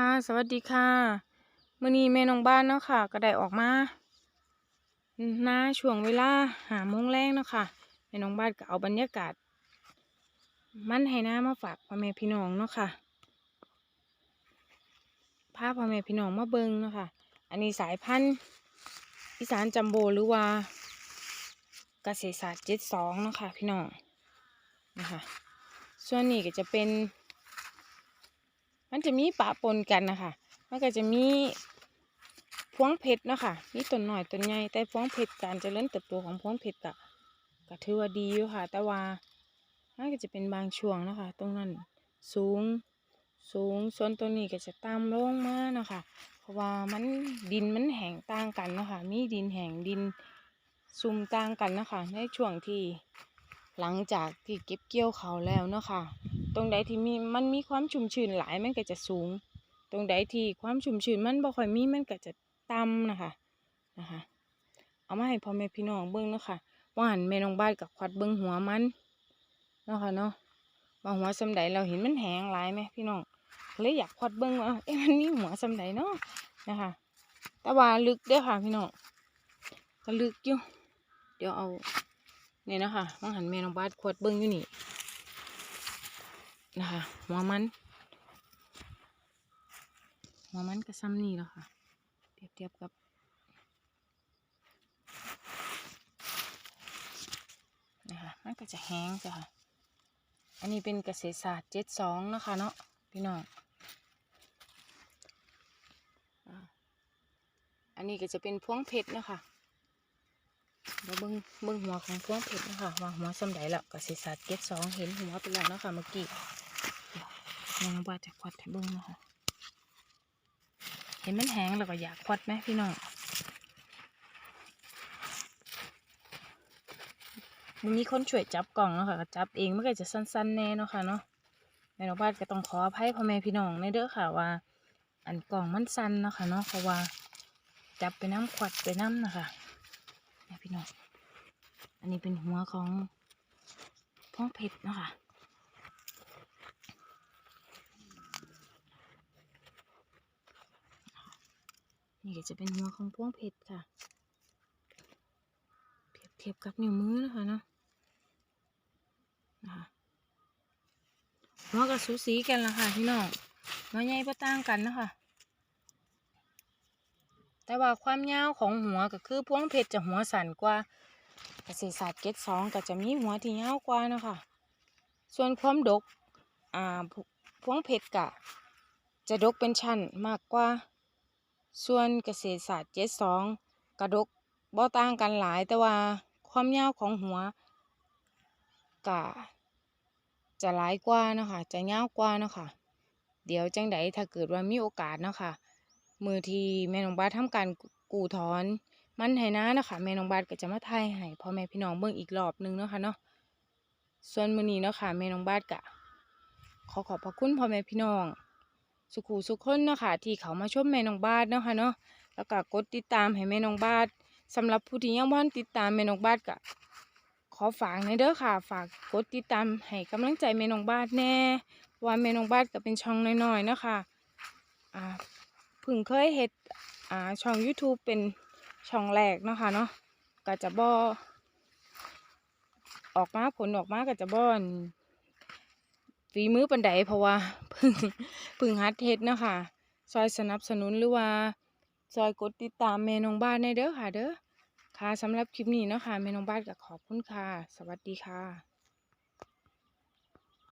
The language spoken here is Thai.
ค่ะ สวัสดีค่ะมื้อนี้แม่น้องบ้านเนาะค่ะ ก็ได้ออกมาหน้าช่วงเวลาหาโมงแรงเนาะค่ะแม่น้องบ้านก็เอาบรรยากาศ มันให้หน้ามาฝากพ่อแม่พี่น้องเนาะค่ะพาพ่อแม่พี่น้องมาเบิงเนาะค่ะ อันนี้สายพันธุ์อีสานจัมโบหรือว่าเกษตรศาสตร์เจ็ดสองเนาะค่ะพี่น้องนะคะส่วนนี้ก็จะเป็น มันจะมีปะปนกันนะคะ มันก็จะมีพวงเพชรเนาะค่ะ มีต้นหน่อยต้นใหญ่ แต่พวงเพชรการเจริญเติบโตของพวงเพชรก็ก็ถือว่าดีอยู่ค่ะ แต่ว่ามันก็จะเป็นบางช่วงนะคะ ตรงนั้นสูงสูงส่วนตัวนี้ก็จะต่ำลงมาเนาะค่ะ เพราะว่ามันดินมันแห้งต่างกันเนาะค่ะ มีดินแห้งดินซุ่มต่างกันเนาะค่ะ ในช่วงที่หลังจากที่เก็บเกี่ยวเขาแล้วเนาะค่ะ ตรงใดที่มีมันมีความชุ่มชื้นหลายมันก็จะสูง ตรงใดที่ความชุ่มชื้นมันบ่ค่อยมีมันก็จะต่ำนะคะนะคะเอามาให้พ่อแม่พี่น้องเบิ่งเนาะค่ะว่าหันแม่น้องบ้านกับควัดเบิ่งหัวมันเนาะค่ะเนาะว่าหัวสำใดเราเห็นมันแหงหลายไหมพี่น้องเลยอยากควัดเบิ่งว่าเอ๊ะมันมีหัวสำใดเนาะนะคะแต่ว่าลึกเด้อค่ะพี่น้องก็ลึกอยู่เดี๋ยวเอาเนี่ยนะคะว่าหันแม่น้องบ้านควัดเบิ่งอยู่นี่ นะคะหัวมันหัวมันก็ซ้ำนี่แล้วค่ะเปรียบเทียบกับนะคะมันก็จะแห้งจ้ะค่ะอันนี้เป็นเกษตรศาสตร์เจ็ดสองนะคะเนาะพี่น้องอันนี้ก็จะเป็นพวงเพชรนะคะเดี๋ยวเบิ้งเบิ้งหัวของพวงเพชรนะคะว่าหัวสำใดแล้วเกษตรศาสตร์เจ็ดสองเห็นหัวไปแล้วเนาะคะเมื่อกี้ น้องว่าจะควัดให้เบิ้งนะคะเห็นมันแห้งแล้วก็อยากควัดไหมพี่น้องมันมีคนช่วยจับกล่องเนาะค่ะจับเองมันก็จะสั้นๆแน่เนาะค่ะเนาะแม่น้องบ้านก็ต้องขออภัยพ่อแม่พี่น้องในเด้อค่ะว่า อันกล่องมันสั้นเนาะค่ะเนาะเพราะว่าจับไปน้ำควัดไปน้ำนะคะแม่พี่น้อง อันนี้เป็นหัวของพ่องเพชรเนาะค่ะ นี่ก็จะเป็นหัวของพวงเพชรค่ะเปรียบเทียบกับนิ้วมือนะคะเนาะนะคะหัวกับสูสีกันละค่ะพี่น้องหัวใหญ่ประต่างกันนะคะแต่ว่าความยาวของหัวก็คือพวงเพชรจะหัวสั้นกว่าเกษตรศาสตร์เกตสองก็จะมีหัวที่ยาวกว่านะคะส่วนความดกอ่าพวงเพชรกะ จะดกเป็นชั้นมากกว่า ส่วนเกษตรศาสตร์เจ็ดสองกระดกบ่ต่างกันหลายแต่ว่าความยาวของหัวกะจะหลายกว่านะคะจะยาวกว่านะคะเดี๋ยวจังใดถ้าเกิดว่ามีโอกาสนะคะมือที่แม่นองบาสทำการกู่ถอนมันให้นะนะคะแม่นองบาสก็จะมาถ่ายให้พ่อแม่พี่น้องเบิ่งอีกรอบนึงเนาะคะเนาะส่วนมือนี้เนาะค่ะแม่นองบาสกะขอขอบพระคุณพ่อแม่พี่น้อง สุขูสุขคนเนาะค่ะที่เขามาชมแม่น้องบาสเนาะค่ะเนาะแล้วก็กดติดตามให้แม่น้องบาสสำหรับผู้ที่ยังบ่ทันติดตามแม่น้องบาสก็ขอฝากในอยเด้อค่ะ ฝากกดติดตามให้กำลังใจแม่น้องบาสแน่ว่าแม่น้องบาสก็เป็นช่องน้อยๆเนาะค่ะอ่าเพิ่งเคยเฮ็ดอ่าช่อง YouTube เป็นช่องแรกเนาะค่ะเนาะก็จะบ่ออกมาผลออกมาก็จะบ่อน ฝีมือปันไดเพราะว่าพึ่งพึ่งฮัดเฮ็ดเนาะค่ะซอยสนับสนุนหรือว่าซอยกดติดตามเมนองบ้านในเด้อค่ะเด้อค่ะสำหรับคลิปนี้เนาะค่ะเมนองบ้านก็ขอบคุณค่ะ สวัสดีค่ะ